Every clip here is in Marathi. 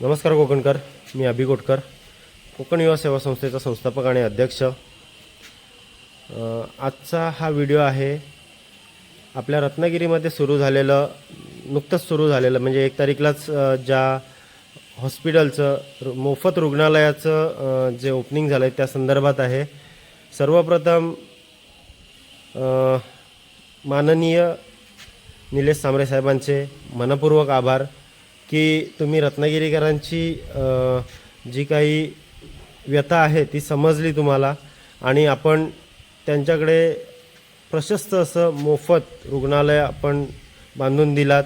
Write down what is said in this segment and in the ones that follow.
नमस्कार कोकणकर. मी अभि कोटकर कोकण युवा सेवा संस्थेचा संस्थापक आणि अध्यक्ष. आजचा हा व्हिडिओ आहे. आपल्या रत्नागिरीमध्ये सुरू झालेलं नुकतंच सुरू झालेलं म्हणजे एक तारीखलाच ज्या हॉस्पिटलचं रु- मोफत रुग्णालयाचं जे ओपनिंग झालं आहे त्या संदर्भात आहे. सर्वप्रथम माननीय निलेश सांबरे साहेबांचे मनपूर्वक आभार. की तुम्ही रत्नागिरीकरांची जी काही व्यथा आहे ती समजली तुम्हाला आणि आपण त्यांच्याकडे प्रशस्त असं मोफत रुग्णालय आपण बांधून दिलात.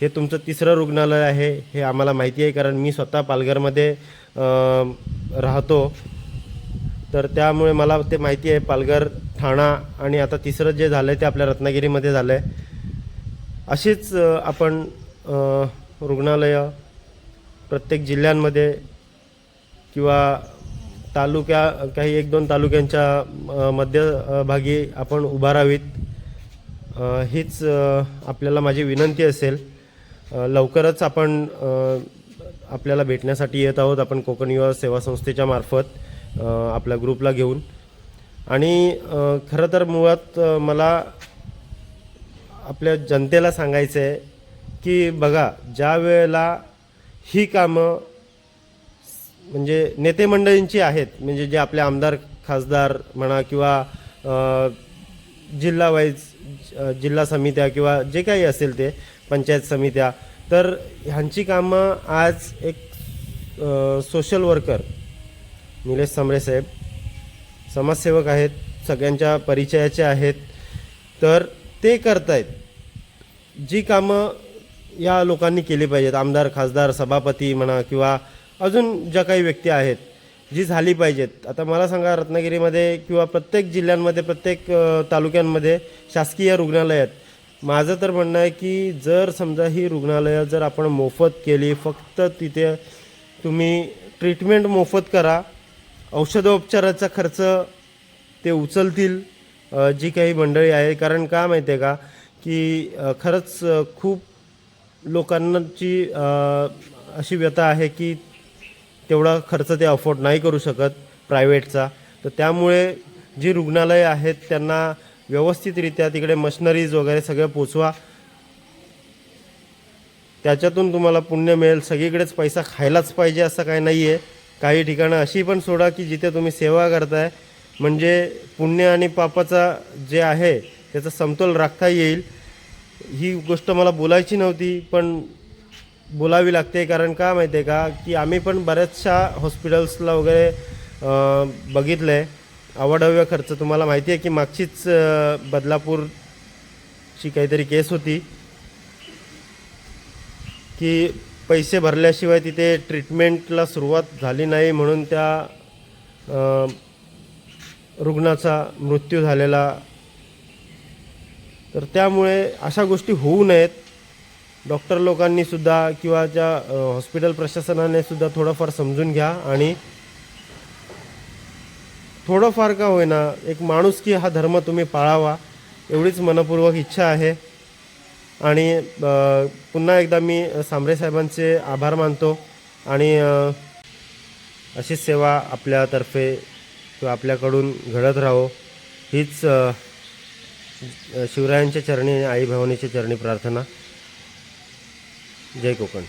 हे तुमचं तिसरं रुग्णालय आहे हे आम्हाला माहिती आहे कारण मी स्वतः पालघरमध्ये राहतो. तर त्यामुळे मला ते माहिती आहे पालघर ठाणा आणि आता तिसरं जे झालं आहे ते आपल्या रत्नागिरीमध्ये झालं आहे अशीच आपण रुग्णालयं प्रत्येक जिल्ह्यांमध्ये किंवा तालुक्या काही एक दोन तालुक्यांच्या मध्यभागी आपण उभारावीत. हीच आपल्याला माझी विनंती असेल. लवकरच आपण आपल्याला भेटण्यासाठी येत आहोत. आपण कोकण युवा सेवा संस्थेच्या मार्फत आपल्या ग्रुपला घेऊन. आणि खरं तर मुळात मला आपल्या जनतेला सांगायचं आहे की बघा ज्या वेळेला ही कामं म्हणजे नेते मंडळींची आहेत म्हणजे जे आपले आमदार खासदार म्हणा किंवा जिल्हा वाईज जिल्हा समित्या किंवा जे काही असेल ते पंचायत समित्या तर ह्यांची कामं आज एक सोशल वर्कर निलेश सांबरे साहेब समाजसेवक आहेत सगळ्यांच्या परिचयाचे आहेत तर ते करतायत. जी कामं या लोकांनी केली पाहिजेत. आमदार खासदार सभापती म्हणा किंवा अजून ज्या काही व्यक्ती आहेत जी झाली पाहिजेत. आता मला सांगा रत्नागिरीमध्ये किंवा प्रत्येक जिल्ह्यांमध्ये प्रत्येक तालुक्यांमध्ये शासकीय रुग्णालय आहेत माझं तर म्हणणं आहे की जर समजा ही रुग्णालयं जर आपण मोफत केली फक्त तिथे तुम्ही ट्रीटमेंट मोफत करा औषधोपचाराचा खर्च ते उचलतील जी काही मंडळी आहे. कारण का माहिती आहे का की खरंच खूप लोकांची अशी व्यथा आहे की तेवढा खर्च ते अफोर्ड नाही करू शकत प्रायव्हेटचा. तर त्यामुळे जी रुग्णालयं आहेत त्यांना व्यवस्थितरित्या तिकडे मशिनरीज वगैरे सगळं पोचवा. त्याच्यातून तुम्हाला पुण्य मिळेल. सगळीकडेच पैसा खायलाच पाहिजे असं काही नाही आहे काही ठिकाणं अशी पण सोडा की जिथे तुम्ही सेवा करताय. म्हणजे पुण्य आणि पापाचा जे आहे त्याचा समतोल राखता येईल. ही गोष्ट मला बोलायची नव्हती पण बोलावी लागते. कारण का माहिती आहे का की आम्ही पण बऱ्याचशा हॉस्पिटल्सला वगैरे बघितलं आहे अवाढव्य खर्च तुम्हाला माहिती आहे की मागचीच बदलापूरची काहीतरी केस होती की पैसे भरल्याशिवाय तिथे ट्रीटमेंटला सुरुवात झाली नाही म्हणून त्या रुग्णाचा मृत्यू झालेला तर त्यामुळे अशा गोष्टी होऊ नयेत. डॉक्टर लोकांनी सुद्धा किंवा ज्या हॉस्पिटल प्रशासनाने सुद्धा थोडंफार समजून घ्या आणि थोडंफार का होईना एक माणुसकी हा धर्म तुम्ही पाळावा एवढीच मनपूर्वक इच्छा आहे. आणि पुन्हा एकदा मी सांबरे साहेबांचे आभार मानतो आणि अशी अशीच सेवा आपल्यातर्फे किंवा आपल्याकडून घडत राहो. हीच शिवरायांच्या चरणी आणि आई भवानीच्या चरणी प्रार्थना. जय कोकण.